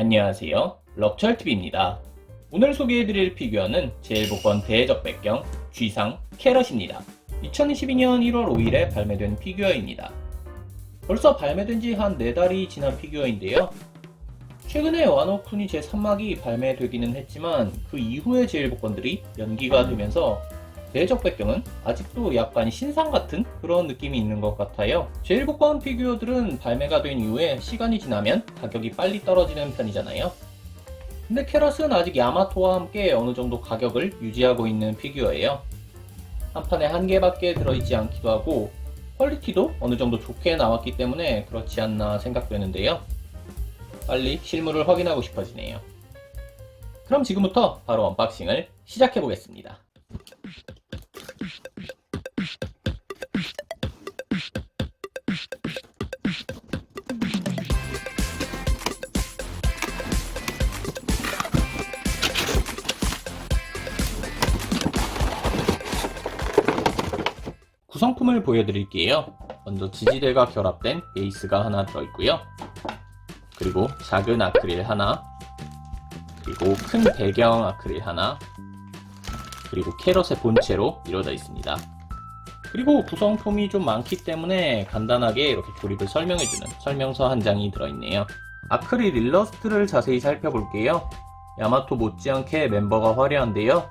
안녕하세요. 럭철TV입니다. 오늘 소개해드릴 피규어는 제1복권 대적 백경 쥐상 캐럿입니다. 2022년 1월 5일에 발매된 피규어입니다. 벌써 발매된 지 한 4달이 지난 피규어인데요. 최근에 와노쿤이 제3막이 발매되기는 했지만 그 이후의 제1복권들이 연기가 되면서 대적 백경은 아직도 약간 신상 같은 그런 느낌이 있는 것 같아요. 제1복권 피규어들은 발매가 된 이후에 시간이 지나면 가격이 빨리 떨어지는 편이잖아요. 근데 캐럿은 아직 야마토와 함께 어느 정도 가격을 유지하고 있는 피규어예요. 한 판에 한 개밖에 들어있지 않기도 하고 퀄리티도 어느 정도 좋게 나왔기 때문에 그렇지 않나 생각되는데요. 빨리 실물을 확인하고 싶어지네요. 그럼 지금부터 바로 언박싱을 시작해 보겠습니다. 구성품을 보여드릴게요. 먼저 지지대가 결합된 베이스가 하나 들어있고요. 그리고 작은 아크릴 하나, 그리고 큰 배경 아크릴 하나, 그리고 캐럿의 본체로 이루어져 있습니다. 그리고 구성품이 좀 많기 때문에 간단하게 이렇게 조립을 설명해주는 설명서 한 장이 들어있네요. 아크릴 일러스트를 자세히 살펴볼게요. 야마토 못지않게 멤버가 화려한데요.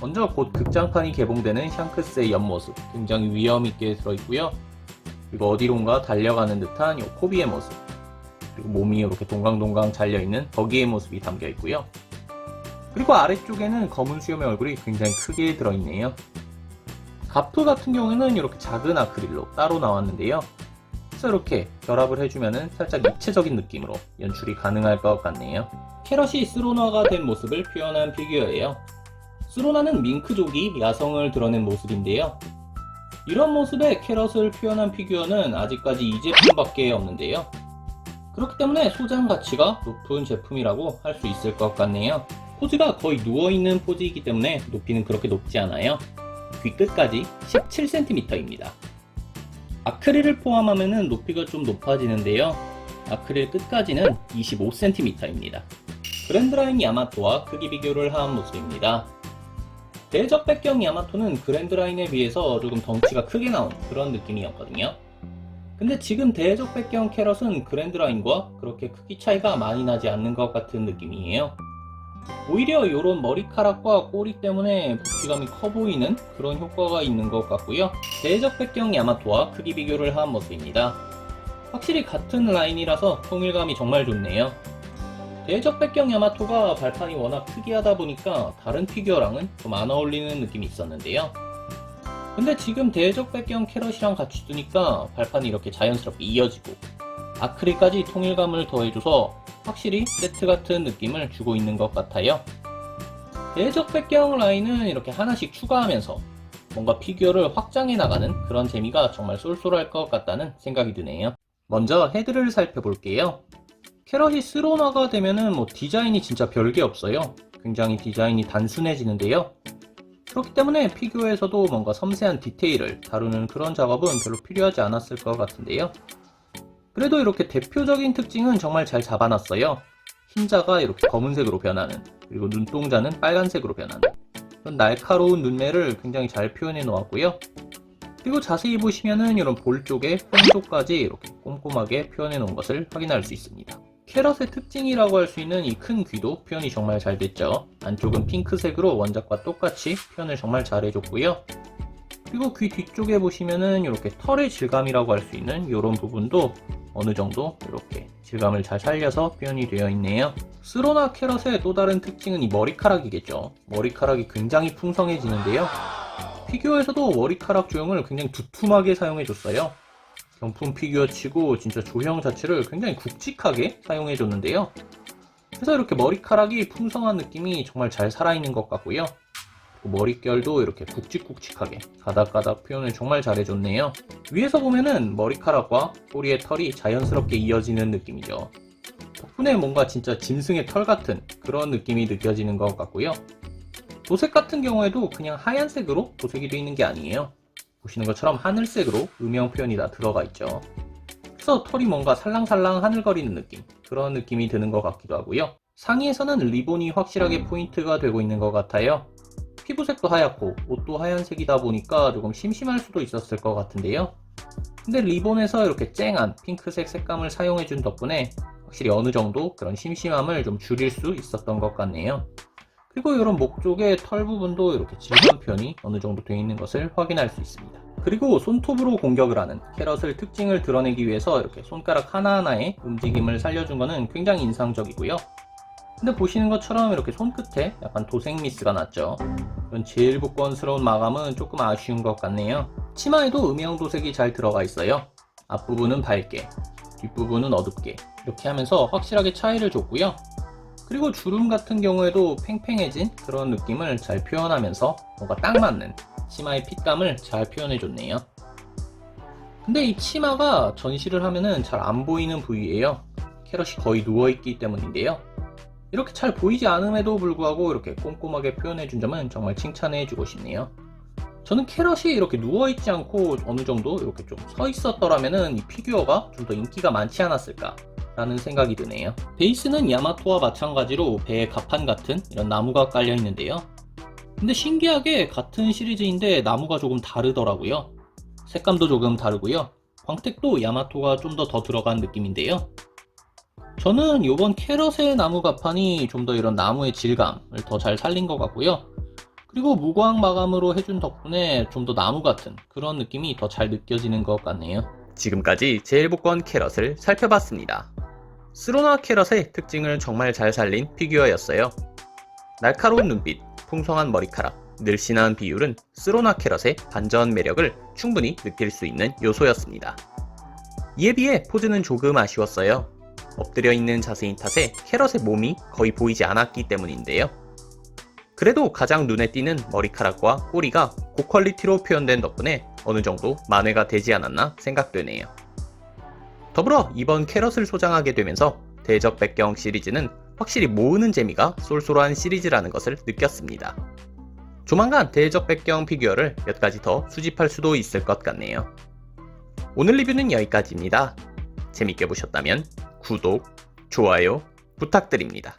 먼저 곧 극장판이 개봉되는 샹크스의 옆모습 굉장히 위험있게 들어있고요. 그리고 어디론가 달려가는 듯한 요 코비의 모습 그리고 몸이 이렇게 동강동강 잘려있는 버기의 모습이 담겨있고요. 그리고 아래쪽에는 검은 수염의 얼굴이 굉장히 크게 들어있네요. 가프 같은 경우에는 이렇게 작은 아크릴로 따로 나왔는데요. 그래서 이렇게 결합을 해주면 살짝 입체적인 느낌으로 연출이 가능할 것 같네요. 캐럿이 스로나가 된 모습을 표현한 피규어예요. 스로나는 밍크족이 야성을 드러낸 모습인데요. 이런 모습의 캐럿을 표현한 피규어는 아직까지 이 제품밖에 없는데요. 그렇기 때문에 소장 가치가 높은 제품이라고 할 수 있을 것 같네요. 포즈가 거의 누워있는 포즈이기 때문에 높이는 그렇게 높지 않아요. 귀 끝까지 17cm입니다. 아크릴을 포함하면 높이가 좀 높아지는데요. 아크릴 끝까지는 25cm입니다. 그랜드라인 야마토와 크기 비교를 한 모습입니다. 대적 백경 야마토는 그랜드라인에 비해서 조금 덩치가 크게 나온 그런 느낌이었거든요. 근데 지금 대적 백경 캐럿은 그랜드라인과 그렇게 크기 차이가 많이 나지 않는 것 같은 느낌이에요. 오히려 이런 머리카락과 꼬리 때문에 부피감이 커 보이는 그런 효과가 있는 것 같고요. 대적 백경 야마토와 크기 비교를 한 모습입니다. 확실히 같은 라인이라서 통일감이 정말 좋네요. 대적 백경 야마토가 발판이 워낙 특이하다 보니까 다른 피규어랑은 좀 안 어울리는 느낌이 있었는데요. 근데 지금 대적 백경 캐럿이랑 같이 두니까 발판이 이렇게 자연스럽게 이어지고 아크릴까지 통일감을 더해줘서 확실히 세트 같은 느낌을 주고 있는 것 같아요. 대적 백경 라인은 이렇게 하나씩 추가하면서 뭔가 피규어를 확장해 나가는 그런 재미가 정말 쏠쏠할 것 같다는 생각이 드네요. 먼저 헤드를 살펴볼게요. 캐럿이 스로나가 되면은 뭐 디자인이 진짜 별게 없어요. 굉장히 디자인이 단순해지는데요. 그렇기 때문에 피규어에서도 뭔가 섬세한 디테일을 다루는 그런 작업은 별로 필요하지 않았을 것 같은데요. 그래도 이렇게 대표적인 특징은 정말 잘 잡아놨어요. 흰자가 이렇게 검은색으로 변하는, 그리고 눈동자는 빨간색으로 변하는, 그런 날카로운 눈매를 굉장히 잘 표현해 놓았고요. 그리고 자세히 보시면은 이런 볼 쪽에 뽕 쪽까지 이렇게 꼼꼼하게 표현해 놓은 것을 확인할 수 있습니다. 캐럿의 특징이라고 할 수 있는 이 큰 귀도 표현이 정말 잘 됐죠. 안쪽은 핑크색으로 원작과 똑같이 표현을 정말 잘 해줬고요. 그리고 귀 뒤쪽에 보시면은 이렇게 털의 질감이라고 할 수 있는 이런 부분도 어느 정도 이렇게 질감을 잘 살려서 표현이 되어 있네요. 스로나 캐럿의 또 다른 특징은 이 머리카락이겠죠. 머리카락이 굉장히 풍성해지는데요. 피규어에서도 머리카락 조형을 굉장히 두툼하게 사용해줬어요. 경품 피규어 치고 진짜 조형 자체를 굉장히 굵직하게 사용해줬는데요. 그래서 이렇게 머리카락이 풍성한 느낌이 정말 잘 살아있는 것 같고요. 그리고 머릿결도 이렇게 굵직굵직하게 가닥가닥 표현을 정말 잘해줬네요. 위에서 보면은 머리카락과 꼬리의 털이 자연스럽게 이어지는 느낌이죠. 덕분에 뭔가 진짜 짐승의 털 같은 그런 느낌이 느껴지는 것 같고요. 도색 같은 경우에도 그냥 하얀색으로 도색이 되어 있는 게 아니에요. 보시는 것처럼 하늘색으로 음영 표현이 다 들어가 있죠. 그래서 털이 뭔가 살랑살랑 하늘거리는 느낌 그런 느낌이 드는 것 같기도 하고요. 상의에서는 리본이 확실하게 포인트가 되고 있는 것 같아요. 피부색도 하얗고 옷도 하얀색이다 보니까 조금 심심할 수도 있었을 것 같은데요. 근데 리본에서 이렇게 쨍한 핑크색 색감을 사용해준 덕분에 확실히 어느 정도 그런 심심함을 좀 줄일 수 있었던 것 같네요 그리고 이런 목 쪽의 털 부분도 이렇게 질감 표현이 어느 정도 되어 있는 것을 확인할 수 있습니다. 그리고 손톱으로 공격을 하는 캐럿을 특징을 드러내기 위해서 이렇게 손가락 하나하나의 움직임을 살려준 것은 굉장히 인상적이고요. 근데 보시는 것처럼 이렇게 손끝에 약간 도색 미스가 났죠. 이런 제일 복권스러운 마감은 조금 아쉬운 것 같네요. 치마에도 음영 도색이 잘 들어가 있어요. 앞부분은 밝게, 뒷부분은 어둡게 이렇게 하면서 확실하게 차이를 줬고요. 그리고 주름 같은 경우에도 팽팽해진 그런 느낌을 잘 표현하면서 뭔가 딱 맞는 치마의 핏감을 잘 표현해줬네요. 근데 이 치마가 전시를 하면은 잘 안 보이는 부위예요. 캐럿이 거의 누워있기 때문인데요. 이렇게 잘 보이지 않음에도 불구하고 이렇게 꼼꼼하게 표현해준 점은 정말 칭찬해주고 싶네요. 저는 캐럿이 이렇게 누워있지 않고 어느 정도 이렇게 좀 서 있었더라면은 이 피규어가 좀 더 인기가 많지 않았을까 라는 생각이 드네요. 베이스는 야마토와 마찬가지로 배에 가판 같은 이런 나무가 깔려 있는데요. 근데 신기하게 같은 시리즈인데 나무가 조금 다르더라고요. 색감도 조금 다르고요. 광택도 야마토가 좀 더 더 들어간 느낌인데요. 저는 이번 캐럿의 나무 가판이 좀 더 이런 나무의 질감을 더 잘 살린 것 같고요. 그리고 무광 마감으로 해준 덕분에 좀 더 나무 같은 그런 느낌이 더 잘 느껴지는 것 같네요. 지금까지 제일복권 캐럿을 살펴봤습니다. 스로나 캐럿의 특징을 정말 잘 살린 피규어였어요. 날카로운 눈빛, 풍성한 머리카락, 늘씬한 비율은 스로나 캐럿의 반전 매력을 충분히 느낄 수 있는 요소였습니다. 이에 비해 포즈는 조금 아쉬웠어요. 엎드려 있는 자세인 탓에 캐럿의 몸이 거의 보이지 않았기 때문인데요. 그래도 가장 눈에 띄는 머리카락과 꼬리가 고퀄리티로 표현된 덕분에 어느 정도 만회가 되지 않았나 생각되네요. 더불어 이번 캐럿을 소장하게 되면서 대적 백경 시리즈는 확실히 모으는 재미가 쏠쏠한 시리즈라는 것을 느꼈습니다. 조만간 대적 백경 피규어를 몇 가지 더 수집할 수도 있을 것 같네요. 오늘 리뷰는 여기까지입니다. 재밌게 보셨다면 구독, 좋아요 부탁드립니다.